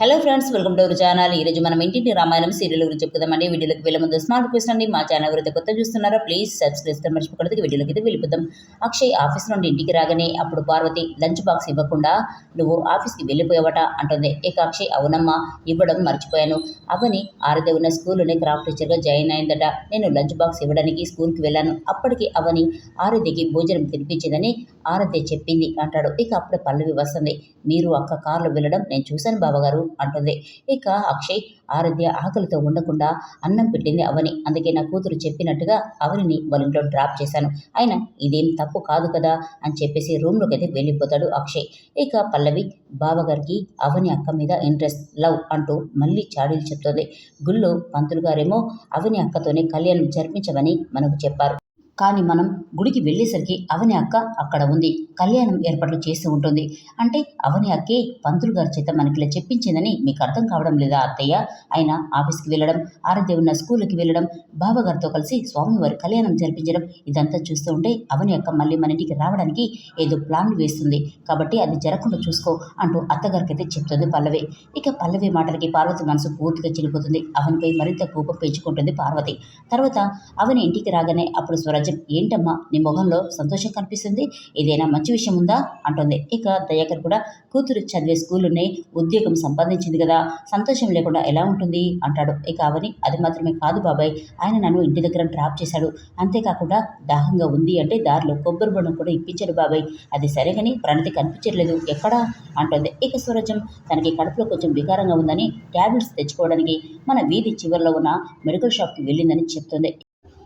Hello friends welcome to our channel ఈరోజు మనం ఇంటింటి రామాయణం సీరియల్ గురించి చెప్పుకుందామండి. వీడియోకి వెళ్ళే ముందు స్మార్ట్ రిక్వెస్ట్ అండి. మా ఛానల్ ఎవరైతే కొత్త చూస్తున్నారో ప్లీజ్ సబ్స్క్రైబ్ చేసుకొని మర్చిపోకూడదు. వీడియోకి అయితే వెళ్ళిపోదాం. అక్షయ్ ఆఫీస్ నుండి ఇంటికి రాగానే అప్పుడు పార్వతి లంచ్ బాక్స్ ఇవ్వకుండా నువ్వు ఆఫీస్కి వెళ్ళిపోయావట అంటుంది. ఇక అక్షయ్ అవునమ్మా ఇవ్వడం మర్చిపోయాను. అవని ఆరతి ఉన్న స్కూల్లోనే క్రాఫ్ట్ టీచర్గా జాయిన్ అయిందట. నేను లంచ్ బాక్స్ ఇవ్వడానికి స్కూల్కి వెళ్ళాను. అప్పటికి అవని ఆరతికి భోజనం తినిపించిందని ఆరతి చెప్పింది అంటాడు. ఇక అప్పుడు పల్లవి వస్తుంది. మీరు అక్క కారులో వెళ్ళడం నేను చూశాను బావగారు. అంటుంది. ఇక అక్షయ్ ఆరాధ్య ఆకలితో ఉండకుండా అన్నం పెట్టింది అవని. అందుకే నా కూతురు చెప్పినట్టుగా అవనిని వాళ్ళింట్లో డ్రాప్ చేశాను. అయినా ఇదేం తప్పు కాదు కదా అని చెప్పేసి రూమ్లోకి అయితే వెళ్ళిపోతాడు అక్షయ్. ఇక పల్లవి బావగారికి అవని అక్క మీద ఇంట్రెస్ట్ లవ్ అంటూ మళ్ళీ చాడీలు చెప్తోంది. గుళ్ళో పంతులు గారేమో అవని అక్కతోనే కళ్యాణం జరిపించమని మనకు చెప్పారు. కానీ మనం గుడికి వెళ్ళేసరికి అవని అక్క అక్కడ ఉంది. కళ్యాణం ఏర్పాట్లు చేస్తూ ఉంటుంది. అంటే అవని అక్కే పంతులు గారి చేత మనకి ఇలా చెప్పించిందని మీకు అర్థం కావడం లేదా అత్తయ్య? ఆయన ఆఫీస్కి వెళ్ళడం ఆరాధ్య ఉన్న స్కూల్కి వెళ్ళడం బావగారితో కలిసి స్వామివారి కళ్యాణం జరిపించడం ఇదంతా చూస్తూ ఉంటే అవని అక్క మళ్ళీ మన ఇంటికి రావడానికి ఏదో ప్లాన్లు వేస్తుంది. కాబట్టి అది జరగకుండా చూసుకో అంటూ అత్తగారికి అయితే చెప్తుంది పల్లవి. ఇక పల్లవి మాటలకి పార్వతి మనసు పూర్తిగా చెడిపోతుంది అవనిపై మరింత కోపం పెంచుకుంటుంది పార్వతి. తర్వాత అవని ఇంటికి రాగానే అప్పుడు స్వరాజ్యం ఏంటమ్మా? నీ మొహంలో సంతోషం కనిపిస్తుంది. ఏదైనా మంచి విషయం ఉందా? అంటుంది. ఇక దయాకర్ కూడా కూతురు చదివే స్కూల్లోనే ఉద్యోగం సంపాదించింది కదా సంతోషం లేకుండా ఎలా ఉంటుంది? అంటాడు. ఇక అవని అది మాత్రమే కాదు బాబాయ్ ఆయన నన్ను ఇంటి దగ్గర డ్రాప్ చేశాడు. అంతేకాకుండా దాహంగా ఉంది అంటే దారిలో కొబ్బరి బొండం కూడా ఇప్పించాడు బాబాయ్. అది సరే కానీ ప్రణతి కనిపించట్లేదు. ఎక్కడా? అంటుంది. ఇక స్వరాజ్యం తనకి కడుపులో కొంచెం వికారంగా ఉందని ట్యాబ్లెట్స్ తెచ్చుకోవడానికి మన వీధి చివరిలో ఉన్న మెడికల్ షాప్కి వెళ్ళిందని చెప్తుంది.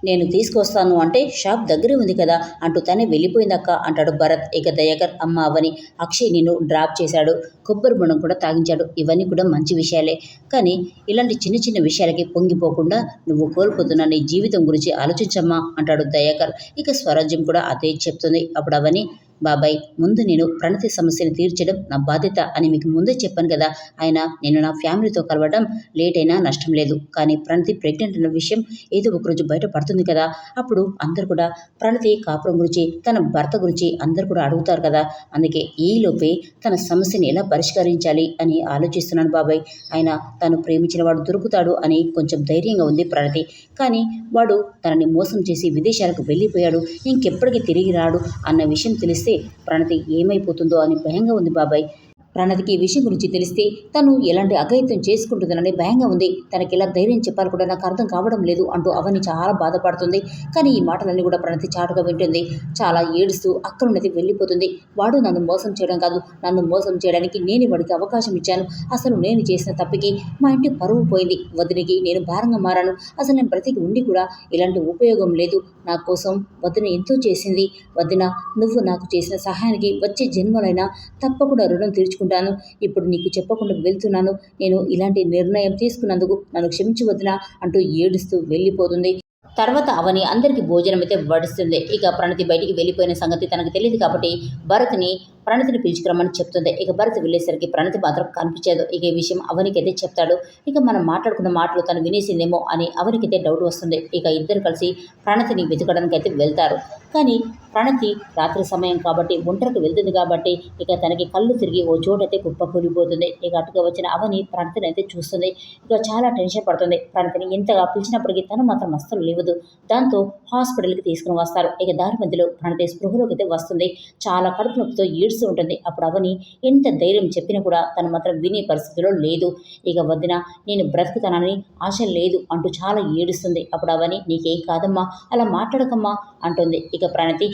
నేను తీసుకొస్తాను అంటే షాప్ దగ్గరే ఉంది కదా అంటూ తనే వెళ్ళిపోయిందక్క అంటాడు భరత్. ఇక దయాకర్ అమ్మ అవని అక్షయ్ నిన్ను డ్రాప్ చేశాడు. కొబ్బరి బొండం కూడా తాగించాడు. ఇవన్నీ కూడా మంచి విషయాలే. కానీ ఇలాంటి చిన్న చిన్న విషయాలకి పొంగిపోకుండా నువ్వు కోల్పోతున్న నీ జీవితం గురించి ఆలోచించమ్మా అంటాడు దయాకర్. ఇక స్వరాజ్యం కూడా అదే చెప్తుంది. అప్పుడు అవని బాబాయ్ ముందు నేను ప్రణతి సమస్యను తీర్చడం నా బాధ్యత అని మీకు ముందే చెప్పాను కదా. ఆయన నేను నా ఫ్యామిలీతో కలవడం లేట్ అయినా నష్టం లేదు. కానీ ప్రణతి ప్రెగ్నెంట్ అన్న విషయం ఏదో ఒకరోజు బయటపడుతుంది కదా. అప్పుడు అందరు కూడా ప్రణతి కాపురం గురించి తన భర్త గురించి అందరు కూడా అడుగుతారు కదా. అందుకే ఈలోపే తన సమస్యని ఎలా పరిష్కరించాలి అని ఆలోచిస్తున్నాను బాబాయ్. ఆయన తను ప్రేమించిన వాడు దొరుకుతాడు అని కొంచెం ధైర్యంగా ఉంది ప్రణతి. కానీ వాడు తనని మోసం చేసి విదేశాలకు వెళ్ళిపోయాడు. ఇంకెప్పటికీ తిరిగి రాడు అన్న విషయం తెలిస్తే ప్రణతి ఏమైపోతుందో అని భయంగా ఉంది బాబాయ్. ప్రణతికి ఈ విషయం గురించి తెలిస్తే తను ఎలాంటి అఘాయిత్యం చేసుకుంటుందనని భయంగా ఉంది. తనకి ఎలా ధైర్యం చెప్పాలి కూడా నాకు అర్థం కావడం లేదు అంటూ అవని చాలా బాధపడుతుంది. కానీ ఈ మాటలన్నీ కూడా ప్రణతి చాటుగా వింటుంది. చాలా ఏడుస్తూ అక్కడున్నది వెళ్ళిపోతుంది. వాడు నన్ను మోసం చేయడం కాదు. నన్ను మోసం చేయడానికి నేను వాడికి అవకాశం ఇచ్చాను. అసలు నేను చేసిన తప్పికి మా ఇంటి పరువు పోయింది. వదినికి నేను భారంగా మారాను. అసలు నేను బ్రతికి ఉండి కూడా ఇలాంటి ఉపయోగం లేదు. నా కోసం వదిన ఎంతో చేసింది. వదిన నువ్వు నాకు చేసిన సహాయానికి వచ్చే జన్మలైనా తప్పకుండా రుణం తీర్చుకుంటాను ఇప్పుడు నీకు చెప్పకుండా వెళ్తున్నాను. నేను ఇలాంటి నిర్ణయం తీసుకున్నందుకు నన్ను క్షమించి వద్దునా అంటూ ఏడుస్తూ వెళ్ళిపోతుంది. తర్వాత అవని అందరికీ భోజనం అయితే వడుస్తుంది. ఇక ప్రణతి బయటికి వెళ్ళిపోయిన సంగతి తనకు తెలియదు కాబట్టి భరత్ని ప్రణతిని పిలుచుకురమ్మని చెప్తుంది. ఇక భరత్ వెళ్ళేసరికి ప్రణతి మాత్రం కనిపించదు. ఇక ఈ విషయం అవనికైతే చెప్తాడు. ఇక మనం మాట్లాడుకున్న మాటలు తను వినేసిందేమో అని అవనికైతే డౌట్ వస్తుంది. ఇక ఇద్దరు కలిసి ప్రణతిని వెతకడానికి అయితే వెళ్తారు. కానీ ప్రణతి రాత్రి సమయం కాబట్టి ఒంటరికి వెళ్తుంది కాబట్టి ఇక తనకి కళ్ళు తిరిగి ఓ చోటైతే కుప్ప కూలిపోతుంది. ఇక అటుగా వచ్చిన అవని ప్రణతిని అయితే చూస్తుంది. ఇక చాలా టెన్షన్ పడుతుంది. ప్రణతిని ఎంతగా పిలిచినప్పటికీ తను మాత్రం అస్సలు లేవదు. దాంతో హాస్పిటల్కి తీసుకుని వస్తారు. ఇక దారి మధ్యలో ప్రణతి స్పృహలోకి అయితే వస్తుంది. చాలా కడుపు నొప్పితో ఈడ్స్ చేస్తూ ఉంటుంది. అప్పుడు అవని ఎంత ధైర్యం చెప్పినా కూడా తను మాత్రం వినే పరిస్థితిలో లేదు. ఇక వదిన నేను బ్రతుకుతానని ఆశ లేదు అంటూ చాలా ఏడుస్తుంది. అప్పుడు అవని నీకేం కాదమ్మా అలా మాట్లాడకమ్మా అంటుంది. ఇక ప్రణతి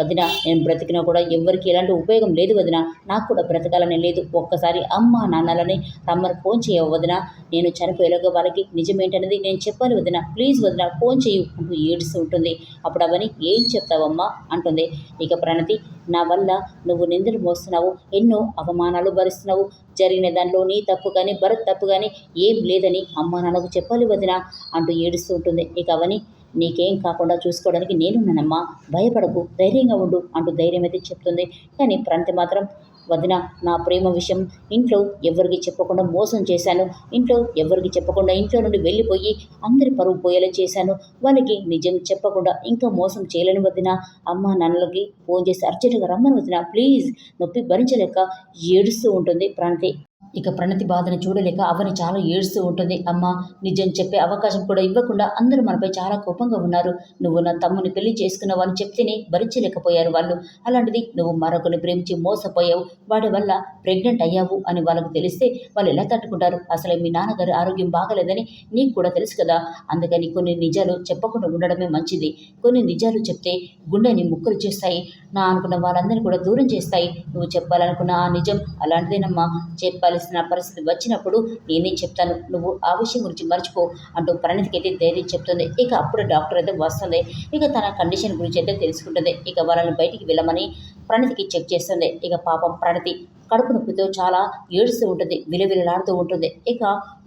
వదిన నేను బ్రతికినా కూడా ఎవరికి ఎలాంటి ఉపయోగం లేదు వదిన. నాకు కూడా బ్రతకాలని లేదు. ఒక్కసారి అమ్మ నాన్నలని రమ్మని ఫోన్ చేయవు వదిన. నేను చనిపోయేలాగా వాళ్ళకి నిజమేంటనేది నేను చెప్పాలి వదిన. ప్లీజ్ వదిన ఫోన్ చేయు అంటూ ఏడుస్తూ ఉంటుంది. అప్పుడు అవని ఏం చెప్తావమ్మా? అంటుంది. ఇక ప్రణతి నా వల్ల నువ్వు నిందలు మోస్తున్నావు ఎన్నో అవమానాలు భరిస్తున్నావు. జరిగిన దానిలో నీ తప్పు కానీ భరత్ తప్పు కానీ ఏం లేదని అమ్మ నాన్నకు చెప్పాలి వదిన అంటూ ఏడుస్తూ ఉంటుంది. ఇక అవని నీకేం కాకుండా చూసుకోవడానికి నేనున్నానమ్మా. భయపడకు ధైర్యంగా ఉండు అంటూ ధైర్యం అయితే చెప్తుంది. కానీ ప్రణతి మాత్రం వదిన నా ప్రేమ విషయం ఇంట్లో ఎవరికి చెప్పకుండా మోసం చేశాను. ఇంట్లో ఎవరికి చెప్పకుండా ఇంట్లో నుండి వెళ్ళిపోయి అందరి పరువు పోయేలా చేశాను. వాళ్ళకి నిజం చెప్పకుండా ఇంకా మోసం చేయలేని వదిన అమ్మ నాన్నలకి ఫోన్ చేసి అర్జెంటుగా రమ్మని వదిన ప్లీజ్ నొప్పి భరించలేక ఏడుస్తూ ఉంటుంది ప్రాంతి. ఇక ప్రణతి బాధను చూడలేక అవని చాలా ఏడుస్తూ ఉంటుంది. అమ్మ నిజం చెప్పే అవకాశం కూడా ఇవ్వకుండా అందరూ మనపై చాలా కోపంగా ఉన్నారు. నువ్వు నా తమ్ముని పెళ్ళి చేసుకున్నావు అని చెప్తేనే భరించలేకపోయారు వాళ్ళు. అలాంటిది నువ్వు మరొకరిని ప్రేమించి మోసపోయావు. వాడి వల్ల ప్రెగ్నెంట్ అయ్యావు అని వాళ్ళకు తెలిస్తే వాళ్ళు ఎలా తట్టుకుంటారు? అసలే మీ నాన్నగారి ఆరోగ్యం బాగలేదని నీకు కూడా తెలుసు కదా. అందుకని కొన్ని నిజాలు చెప్పకుండా ఉండడమే మంచిది. కొన్ని నిజాలు చెప్తే గుండెని ముక్కలు చేస్తాయి. నా అనుకున్న వాళ్ళందరినీ కూడా దూరం చేస్తాయి. నువ్వు చెప్పాలనుకున్న ఆ నిజం అలాంటిదేనమ్మా. చెప్పాలి చెప్పాల్సిన పరిస్థితి వచ్చినప్పుడు నేనే చెప్తాను? నువ్వు ఆ విషయం గురించి మర్చిపో అంటూ ప్రణతికి అయితే ధైర్యం చెప్తుంది. ఇక అప్పుడు డాక్టర్ అయితే వస్తుంది. ఇక తన కండిషన్ గురించి అయితే తెలుసుకుంటుంది. ఇక వాళ్ళని బయటికి వెళ్ళమని ప్రణతికి చెక్ చేస్తుంది. ఇక పాపం ప్రణతి కడుపు నొప్పితో చాలా ఏడుస్తూ ఉంటుంది. విలవిలలాడుతూ ఉంటుంది. ఇక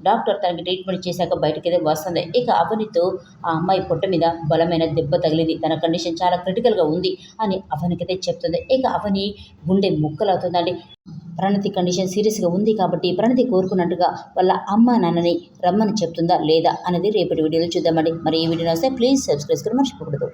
డాక్టర్ తనకి ట్రీట్మెంట్ చేశాక బయటికి అయితే వస్తుంది. ఇక అవనితో ఆ అమ్మాయి పొట్ట మీద బలమైన దెబ్బ తగిలింది. తన కండిషన్ చాలా క్రిటికల్గా ఉంది అని అవనికైతే చెప్తుంది. ఇక అవని గుండె ముక్కలవుతుందండి ప్రణతి కండిషన్ సీరియస్గా ఉంది కాబట్టి ప్రణతి కోరుకున్నట్టుగా వాళ్ళ అమ్మ నాన్నని రమ్మని చెప్తుందా లేదా అనేది రేపటి వీడియోలో చూద్దామండి. మరి ఈ వీడియో వస్తే ప్లీజ్ సబ్స్క్రైబ్ మర్చిపోకూడదు.